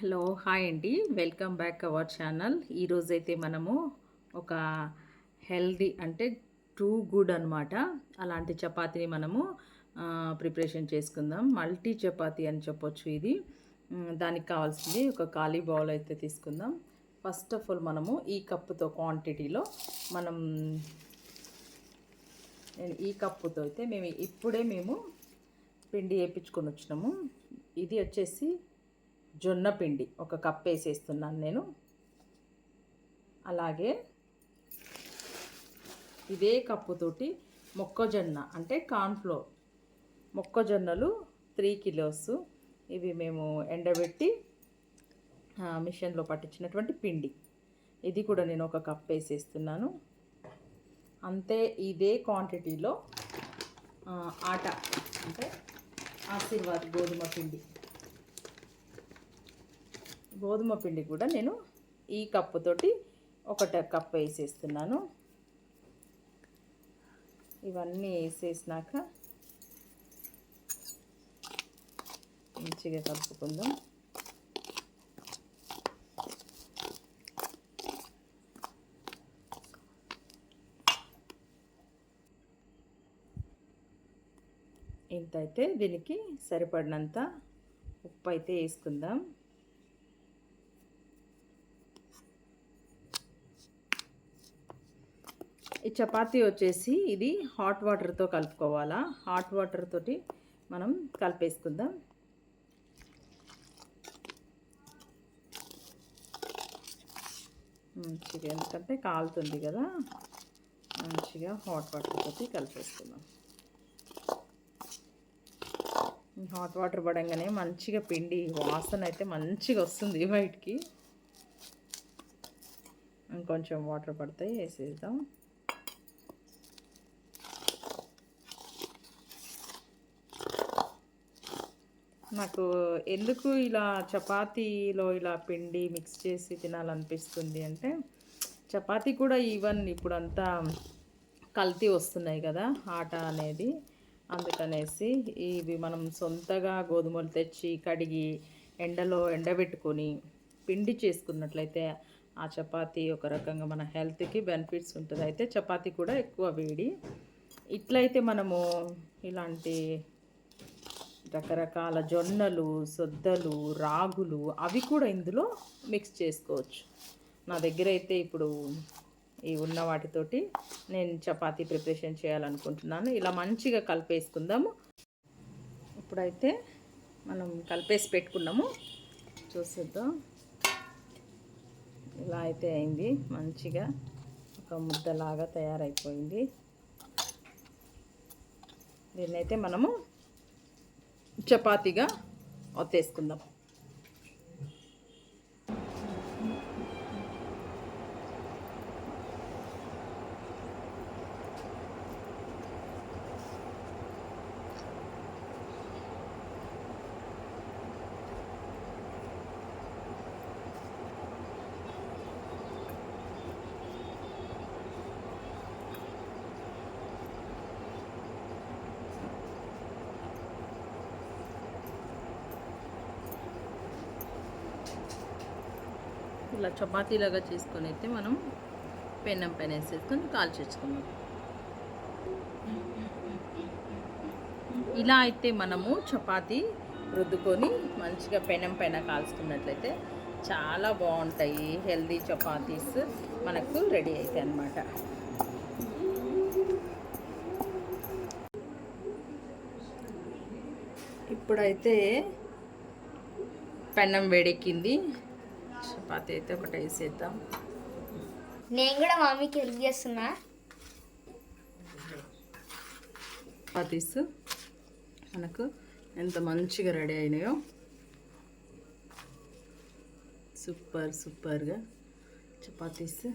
Hello hi అండి. Welcome back our channel. ఈరోజైతే మనము ఒక హెల్దీ అంటే టూ గుడ్ అనమాట అలాంటి చపాతీని మనము ప్రిపరేషన్ చేసుకుందాం. మల్టీ చపాతీ అని చెప్పొచ్చు ఇది. దానికి కావాల్సింది ఒక ఖాళీ బౌల్ అయితే తీసుకుందాం. ఫస్ట్ ఆఫ్ ఆల్ మనము ఈ కప్పుతో క్వాంటిటీలో మనం ఈ కప్పుతో అయితే మేము ఇప్పుడే మేము పిండి వేయించుకొని వచ్చినాము. ఇది వచ్చేసి జొన్న పిండి ఒక కప్ వేసేస్తున్నాను నేను. అలాగే ఇదే కప్పుతోటి మొక్కజొన్న అంటే కార్న్ఫ్లోర్. మొక్కజొన్నలు త్రీ కిలోస్. ఇవి మేము ఎండబెట్టి మిషన్లో పట్టించినటువంటి పిండి. ఇది కూడా నేను ఒక కప్ వేసేస్తున్నాను. అంతే ఇదే క్వాంటిటీలో ఆట అంటే ఆశీర్వాద్ గోధుమ పిండి. గోధుమ పిండి కూడా నేను ఈ కప్పుతోటి ఒకట కప్ వేసేస్తున్నాను. ఇవన్నీ వేసేసినాక మంచిగా కలుపుకుందాం. ఇంత అయితే దీనికి సరిపడినంత ఉప్పు అయితే వేసుకుందాం. ఈ చపాతీ వచ్చేసి ఇది హాట్ వాటర్తో కలుపుకోవాలా. హాట్ వాటర్ తోటి మనం కలిపేసుకుందాం. మంచిగా ఎందుకంటే కాలుతుంది కదా. మంచిగా హాట్ వాటర్ తోటి కలిపేసుకుందాం. హాట్ వాటర్ పడంగానే మంచిగా పిండి వాసన అయితే మంచిగా వస్తుంది బయటికి. ఇంకొంచెం వాటర్ పడతాయి వేసేద్దాం. నాకు ఎందుకు ఇలా చపాతీలో ఇలా పిండి మిక్స్ చేసి తినాలనిపిస్తుంది అంటే చపాతీ కూడా ఈవెన్ ఇప్పుడంతా కల్తీ వస్తున్నాయి కదా ఆట అనేది. అందుకనేసి ఇవి మనం సొంతగా గోధుమలు తెచ్చి కడిగి ఎండలో ఎండబెట్టుకొని పిండి చేసుకున్నట్లయితే ఆ చపాతీ ఒక రకంగా మన హెల్త్కి బెనిఫిట్స్ ఉంటుంది. అయితే చపాతీ కూడా ఎక్కువ వేడి. ఇట్లయితే మనము ఇలాంటి రకరకాల జొన్నలు సొద్దలు రాగులు అవి కూడా ఇందులో మిక్స్ చేసుకోవచ్చు. నా దగ్గర అయితే ఇప్పుడు ఈ ఉన్న వాటితోటి నేను చపాతీ ప్రిపరేషన్ చేయాలనుకుంటున్నాను. ఇలా మంచిగా కలిపేసుకుందాము. ఇప్పుడైతే మనం కలిపేసి పెట్టుకున్నాము. చూసేద్దాం. ఇలా అయితే అయింది. మంచిగా ఒక ముద్దలాగా తయారైపోయింది. దీన్నైతే మనము చపాతీగా ఒత్తేసుకుందాం. ఇలా చపాతీలాగా చేసుకొని అయితే మనం పెన్నం పైన వేసేసుకొని కాల్చేసుకుందాం ఇలా అయితే మనము చపాతీ రుద్దుకొని మంచిగా పెనం పైన కాల్చుకున్నట్లయితే చాలా బాగుంటాయి హెల్దీ చపాతీస్ మనకు రెడీ అవుతాయి అన్నమాట. ఇప్పుడైతే పెన్నం వేడెక్కింది. చపాతీ అయితే ఒకటి వేసేద్దాం. నేను కూడా మమ్మీకి హెల్ప్ చేస్తున్నా. చపాతీస్ మనకు ఎంత మంచిగా రెడీ అయినాయో. సూపర్ సూపర్గా. చపాతీస్.